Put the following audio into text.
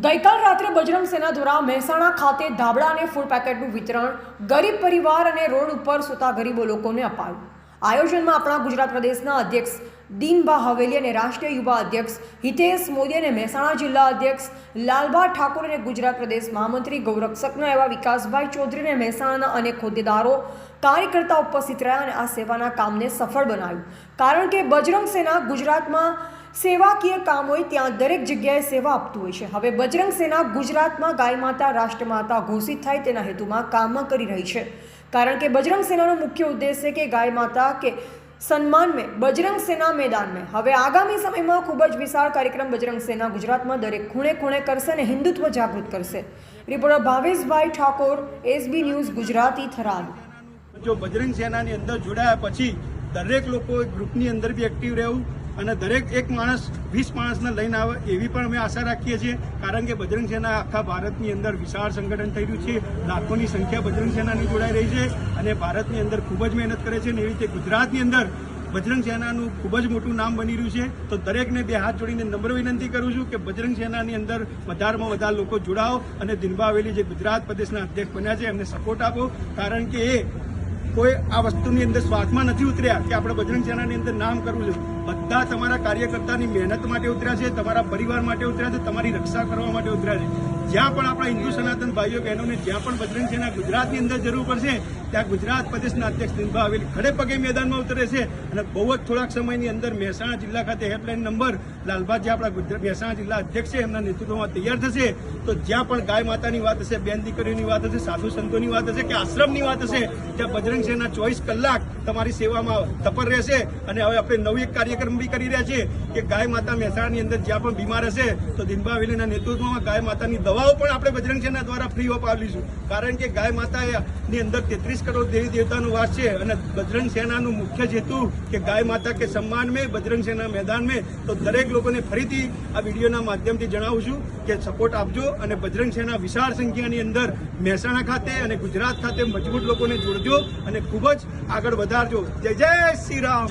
ગઈકાલ રાત્રે બજરંગ સેના દ્વારા મહેસાણા ખાતે ધાબળા અને ફૂડ પેકેટનું વિતરણ ગરીબ પરિવાર અને રોડ ઉપર સૂતા ગરીબો લોકોને અપાયું. આયોજનમાં આપણા ગુજરાત પ્રદેશના અધ્યક્ષ દીનબા હવેલી અને રાષ્ટ્રીય યુવા અધ્યક્ષ હિતેશ મોદી અને મહેસાણા જિલ્લા અધ્યક્ષ લાલબા ઠાકોર અને ગુજરાત પ્રદેશ મહામંત્રી ગૌરક્ષકના એવા વિકાસભાઈ ચૌધરી અને મહેસાણાના અનેક હોદ્દેદારો, કાર્યકર્તા ઉપસ્થિત રહ્યા અને આ સેવાના કામને સફળ બનાવ્યું. કારણ કે બજરંગ સેના ગુજરાતમાં સેવાકીય કામ હોય ત્યાં દરેક જગ્યાએ સેવા આપતું હોય છે. હવે બજરંગ સેના ગુજરાતમાં ગાય માતા રાષ્ટ્રમાતા ઘોષિત થાય તેના હેતુમાં કામમાં કરી રહી છે. કારણ કે બજરંગ સેનાનો મુખ્ય ઉદ્દેશ છે કે ગાય માતા કે સન્માન મેં, બજરંગ સેના મેદાન મેં. હવે આગામી સમયમાં ખૂબ જ વિશાળ કાર્યક્રમ બજરંગ સેના ગુજરાતમાં દરેક ખૂણે ખૂણે કરશે અને હિન્દુત્વ જાગૃત કરશે. Reporter Bhaveshbhai Thakor, SB news Gujarati Tharad. જો બજરંગ સેનાની અંદર જોડાયા પછી દરેક લોકો ગ્રુપની અંદર બી એક્ટિવ રહેવું અને દરેક એક માણસ, વીસ માણસને લઈને આવે એવી પણ અમે આશા રાખીએ છીએ. કારણ કે બજરંગ સેના આખા ભારતની અંદર વિશાળ સંગઠન થઈ રહ્યું છે. લાખોની સંખ્યા બજરંગ સેનાની જોડાઈ રહી છે અને ભારતની અંદર ખૂબ જ મહેનત કરે છે અને એવી રીતે ગુજરાતની અંદર બજરંગ સેનાનું ખૂબ જ મોટું નામ બની રહ્યું છે. તો દરેકને બે હાથ જોડીને નમ્ર વિનંતી કરું છું કે બજરંગ સેનાની અંદર વધારેમાં વધારે લોકો જોડાઓ અને દિનભાવેલી જે ગુજરાત પ્રદેશના અધ્યક્ષ બન્યા છે એમને સપોર્ટ આપો. કારણ કે એ કોઈ આ વસ્તુની અંદર સ્વાર્થમાં નથી ઉતર્યા કે આપણે બજરંગ સેનાની અંદર નામ કરવું છે બધા તમારા કાર્યકર્તાની મહેનત માટે ઉતર્યા છે, તમારા પરિવાર માટે ઉતર્યા છે, તમારી રક્ષા કરવા માટે ઉતર્યા છે. જ્યાં પણ આપણા હિન્દુ સનાતન ભાઈઓ બહેનોને જ્યાં પણ બજરંગ સેના ગુજરાતની અંદર જરૂર પડશે, ત્યાં ગુજરાત પ્રદેશના અધ્યક્ષ દિનભા આવેલી ખડે પગે મેદાનમાં ઉતરે છે. અને બહુ જ થોડાક સમયની અંદર મહેસાણા જિલ્લા ખાતે હેલ્પલાઇન નંબર લાલબાગ જે આપણા મહેસાણા જિલ્લા અધ્યક્ષ છે એમના નેતૃત્વમાં તૈયાર થશે. તો જ્યાં પણ ગાય માતાની વાત હશે, બેન દીકરીઓની વાત હશે, સાધુ સંતોની વાત હશે કે આશ્રમની વાત હશે, ત્યાં બજરંગ ચોવીસ કલાક તમારી સેવામાં તપર રહેશે. અને હવે આપણે નવી એક કાર્યક્રમ બી કરી રહ્યા છે કે ગાય માતા મહેસાણાની અંદર જ્યાં પણ બીમાર હશે તો દિનભા હવેલીના નેતૃત્વમાં ગાય માતાની દવાઓ પણ આપણે બજરંગ સેના દ્વારા ફ્રી ઓફ આપીશું કારણ કે ગાય માતાની અંદર તેત્રીસ કરોડ દેવી દેવતાનો વાસ છે અને બજરંગ સેનાનું મુખ્ય હેતુ કે ગાય માતા કે સન્માન મેં બજરંગ સેના મેદાન મેં. તો દરેક લોકોને ફરીથી આ વિડીયોના માધ્યમથી જણાવું છું કે સપોર્ટ આપજો અને બજરંગ સેના વિશાળ સંખ્યાની અંદર મહેસાણા ખાતે અને ગુજરાત ખાતે મજબૂત લોકોને જોડજો અને ખૂબ જ આગળ વધારજો. જય જય શ્રી રામ.